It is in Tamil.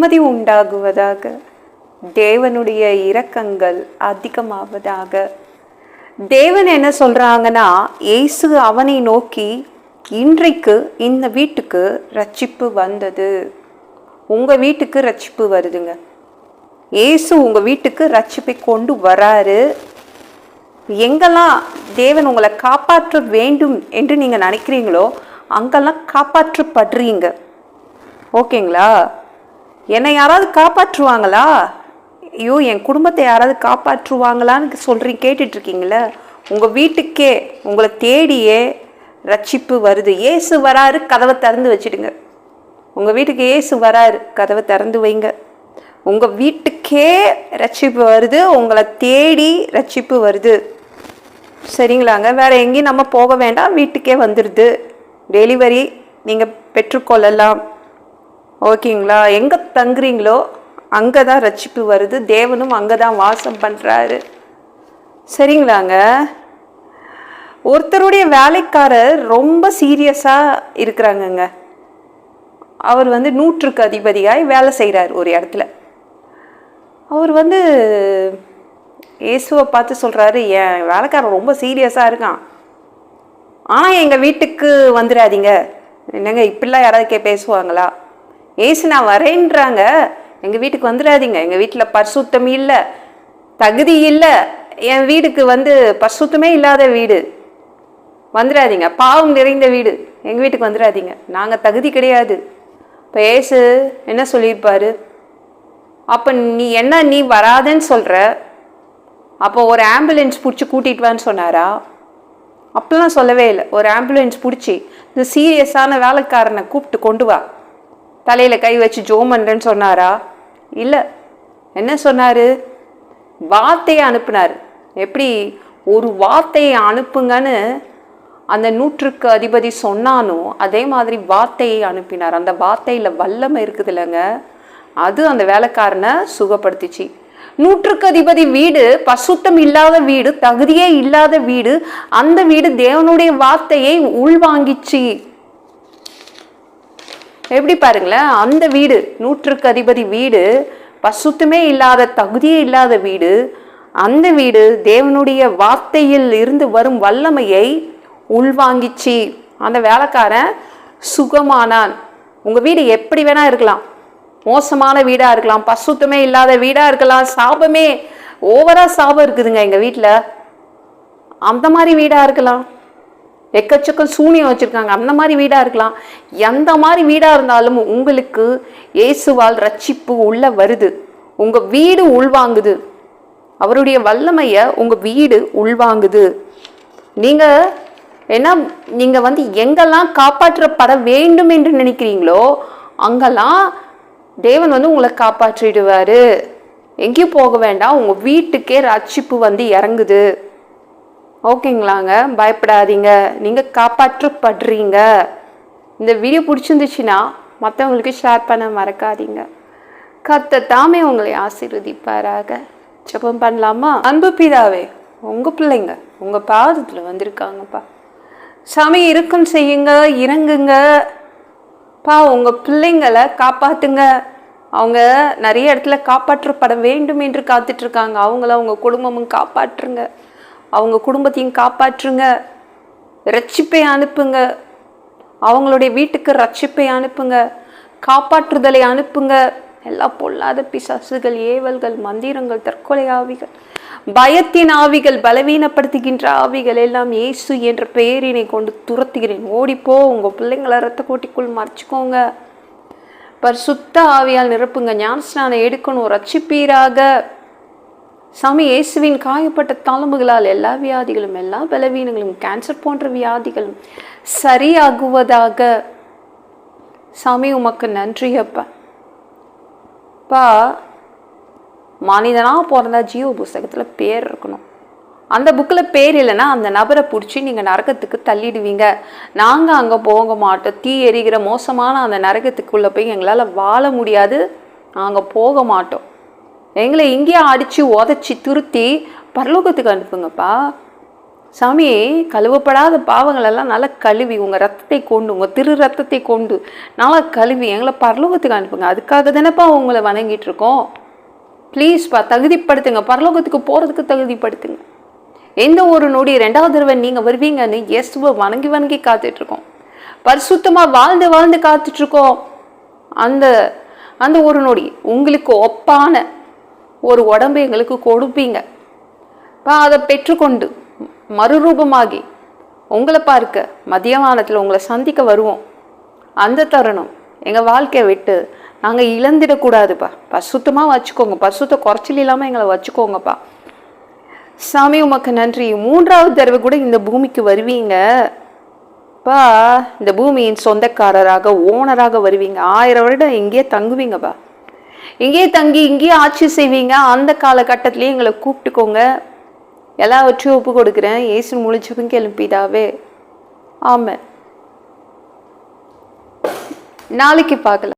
நிம்மதி உண்டாகுவதாக தேவனுடைய இரக்கங்கள் அதிகமாவதாக. தேவன் என்ன சொல்கிறாங்கன்னா இயேசு அவனை நோக்கி இன்றைக்கு இந்த வீட்டுக்கு ரட்சிப்பு வந்தது. உங்கள் வீட்டுக்கு ரட்சிப்பு வருதுங்க. இயேசு உங்கள் வீட்டுக்கு ரட்சிப்பை கொண்டு வராரு. எங்கெல்லாம் தேவன் உங்களை காப்பாற்ற வேண்டும் என்று நீங்கள் நினைக்கிறீங்களோ அங்கெல்லாம் காப்பாற்றப்படுறீங்க. ஓகேங்களா? என்னை யாராவது காப்பாற்றுவாங்களா? ஐயோ என் குடும்பத்தை யாராவது காப்பாற்றுவாங்களான்னு சொல்கிறீங்க கேட்டுட்ருக்கீங்களே உங்கள் வீட்டுக்கே உங்களை தேடியே ரட்சிப்பு வருது. ஏசு வராரு கதவை திறந்து வச்சிடுங்க. உங்கள் வீட்டுக்கு ஏசு வராரு கதவை திறந்து வைங்க. உங்கள் வீட்டுக்கே ரட்சிப்பு வருது உங்களை தேடி ரட்சிப்பு வருது. சரிங்களாங்க? வேறு எங்கேயும் நம்ம போக வேண்டாம் வீட்டுக்கே வந்துடுது டெலிவரி நீங்கள் பெற்றுக்கொள்ளலாம். ஓகேங்களா? எங்கே தங்குறீங்களோ அங்கே தான் ரட்சிப்பு வருது. தேவனும் அங்கே தான் வாசம் பண்ணுறாரு சரிங்களாங்க? ஒருத்தருடைய வேலைக்காரர் ரொம்ப சீரியஸாக இருக்கிறாங்கங்க. அவர் வந்து நூற்றுக்கு அதிபதியாய் வேலை செய்கிறார் ஒரு இடத்துல. அவர் வந்து இயேசுவை பார்த்து சொல்கிறாரு என் வேலைக்காரன் ரொம்ப சீரியஸாக இருக்கான். ஆனால் எங்கள் வீட்டுக்கு வந்துடாதீங்க. என்னங்க இப்படிலாம் யாராவது கே பேசுவாங்களா? ஏசு நான் வரேன்றாங்க. எங்கள் வீட்டுக்கு வந்துடாதீங்க. எங்கள் வீட்டில் பரிசுத்தம் இல்லை. தகுதி இல்லை. என் வீடுக்கு வந்து பரிசுத்தமே இல்லாத வீடு. வந்துடாதீங்க. பாவம் நிறைந்த வீடு. எங்கள் வீட்டுக்கு வந்துடாதீங்க. நாங்கள் தகுதி கிடையாது. இப்போ ஏசு என்ன சொல்லியிருப்பார்? அப்போ நீ என்ன நீ வராதேன்னு சொல்கிற அப்போ ஒரு ஆம்புலன்ஸ் பிடிச்சி கூட்டிகிட்டு வான்னு சொன்னாரா? அப்பெல்லாம் சொல்லவே இல்லை. ஒரு ஆம்புலன்ஸ் பிடிச்சி இந்த சீரியஸான வேலைக்காரனை கூப்பிட்டு கொண்டு வா. தலையில் கை வச்சு ஜோம் பண்ணுறேன்னு சொன்னாரா? இல்லை. என்ன சொன்னார்? வார்த்தையை அனுப்புனார். எப்படி? ஒரு வார்த்தையை அனுப்புங்கன்னு அந்த நூற்றுக்கு அதிபதி சொன்னானோ அதே மாதிரி வார்த்தையை அனுப்பினார். அந்த வார்த்தையில் வல்லமை இருக்குது இல்லைங்க. அது அந்த வேலைக்காரனை சுகப்படுத்திச்சு. நூற்றுக்கு அதிபதி வீடு பசுத்தம் இல்லாத வீடு தகுதியே இல்லாத வீடு அந்த வீடு தேவனுடைய வார்த்தையை உள்வாங்கிச்சு. எப்படி பாருங்களேன் அந்த வீடு நூற்றுக்கு அதிபதி வீடு பசுத்தமே இல்லாத தகுதியே இல்லாத வீடு அந்த வீடு தேவனுடைய வார்த்தையில் இருந்து வரும் வல்லமையை உள்வாங்கிச்சு. அந்த வேலைக்காரன் சுகமானான். உங்கள் வீடு எப்படி வேணா இருக்கலாம். மோசமான வீடாக இருக்கலாம் பசுத்தமே இல்லாத வீடாக இருக்கலாம் சாபமே ஓவராக சாபம் இருக்குதுங்க எங்கள் வீட்டில் அந்த மாதிரி வீடாக இருக்கலாம். எக்கச்சக்கம் சூனியம் வச்சுருக்காங்க. அந்த மாதிரி வீடாக இருக்கலாம். எந்த மாதிரி வீடாக இருந்தாலும் உங்களுக்கு இயேசுவால் ரட்சிப்பு உள்ளே வருது. உங்கள் வீடு உள்வாங்குது. அவருடைய வல்லமையை உங்கள் வீடு உள்வாங்குது. நீங்கள் ஏன்னா நீங்கள் வந்து எங்கெல்லாம் காப்பாற்றப்பட வேண்டும் என்று நினைக்கிறீங்களோ அங்கெல்லாம் தேவன் வந்து உங்களை காப்பாற்றிடுவார். எங்கேயும் போக வேண்டாம். உங்கள் வீட்டுக்கே ரட்சிப்பு வந்து இறங்குது. ஓகேங்களாங்க? பயப்படாதீங்க. நீங்கள் காப்பாற்றப்படுறீங்க. இந்த வீடியோ பிடிச்சிருந்துச்சுன்னா மற்றவங்களுக்கு ஷேர் பண்ண மறக்காதீங்க. கத்த தாமே உங்களை ஆசீர்வதிப்பாராக. ஜபம் பண்ணலாமா? அன்பு பிதாவே உங்கள் பிள்ளைங்க உங்கள் பாதத்தில் வந்திருக்காங்கப்பா. சாமி இருக்கும் செய்யுங்க இறங்குங்க. பா உங்கள் பிள்ளைங்களை காப்பாற்றுங்க அவங்க நிறைய இடத்துல காப்பாற்றப்பட வேண்டும் என்று காத்துட்ருக்காங்க அவங்கள அவங்க குடும்பமும் காப்பாற்றுங்க. அவங்க குடும்பத்தையும் காப்பாற்றுங்க. ரட்சிப்பை அனுப்புங்க. அவங்களுடைய வீட்டுக்கு ரட்சிப்பை அனுப்புங்க. காப்பாற்றுதலை அனுப்புங்க. எல்லா பொல்லாத பிசாசுகள் ஏவல்கள் மந்திரங்கள் தற்கொலை ஆவிகள் பயத்தின் ஆவிகள் பலவீனப்படுத்துகின்ற ஆவிகள் எல்லாம் இயேசு என்ற பெயரினை கொண்டு துரத்துகிறேன். ஓடிப்போ உங்கள் பிள்ளைங்களை ரத்த கோட்டிக்குள் மறைச்சிக்கோங்க. பரிசுத்த ஆவியால் நிரப்புங்க. ஞானஸ்நானம் எடுக்கணும். ரட்சிப்பீராக. சாமி இயேசுவின் காயப்பட்ட தழும்புகளால் எல்லா வியாதிகளும் எல்லா பலவீனங்களும் கேன்சர் போன்ற வியாதிகளும் சரியாகுவதாக சாமி உமக்கு நன்றி அப்பா. அப்பா மனிதனாக பிறந்தா ஜீவ புஸ்தகத்தில் பேர் இருக்கணும். அந்த புக்கில் பேர் இல்லைன்னா அந்த நபரை பிடிச்சி நீங்கள் நரகத்துக்கு தள்ளிடுவீங்க. நாங்கள் அங்கே போக மாட்டோம். தீ எரிகிற மோசமான அந்த நரகத்துக்குள்ளே போய் எங்களால் வாழ முடியாது. நாங்கள் போக மாட்டோம். எங்களை இங்கேயே அடித்து உதச்சி துருத்தி பரலோகத்துக்கு அனுப்புங்கப்பா. சாமி கழுவப்படாத பாவங்களெல்லாம் நல்லா கழுவி உங்கள் ரத்தத்தை கொண்டு உங்கள் திரு ரத்தத்தை கொண்டு நல்லா கழுவி எங்களை பரலோகத்துக்கு அனுப்புங்க. அதுக்காக தானேப்பா உங்களை வணங்கிட்டு இருக்கோம் ப்ளீஸ்ப்பா தகுதிப்படுத்துங்க. பரலோகத்துக்கு போகிறதுக்கு தகுதிப்படுத்துங்க. எந்த ஒரு நொடி ரெண்டாவது தடவை நீங்கள் வருவீங்கன்னு இயேசுவை வணங்கி வணங்கி காத்துட்ருக்கோம். பரிசுத்தமாக வாழ்ந்து வாழ்ந்து காத்துட்ருக்கோம். அந்த அந்த ஒரு நொடி உங்களுக்கு ஒப்பான ஒரு உடம்பு எங்களுக்கு கொடுப்பீங்க. அதை பெற்றுக்கொண்டு மறுரூபமாகி உங்களை பார்க்க மதியமானத்தில் உங்களை சந்திக்க வருவோம். அந்த தருணம் எங்கள் வாழ்க்கையை விட்டு நாங்கள் இழந்துடக்கூடாதுப்பா. பசுத்தமாக வச்சுக்கோங்க. பசுத்தை குறைச்சல் இல்லாமல் எங்களை வச்சுக்கோங்கப்பா. சாமி உமக்கு நன்றி. மூன்றாவது தடவை கூட இந்த பூமிக்கு வருவீங்க. பா இந்த பூமியின் சொந்தக்காரராக ஓனராக வருவீங்க. ஆயிரம் வருடம் இங்கேயே தங்குவீங்கப்பா. இங்கேயே தங்கி இங்கேயே ஆட்சி செய்வீங்க. அந்த காலகட்டத்திலேயே எங்களை கூப்பிட்டுக்கோங்க. எல்லாவற்றையும் ஒப்பு கொடுக்குறேன். ஏசு முழிச்சவங்க எழுப்பிதாவே ஆமாம் நாளைக்கு பார்க்கலாம்.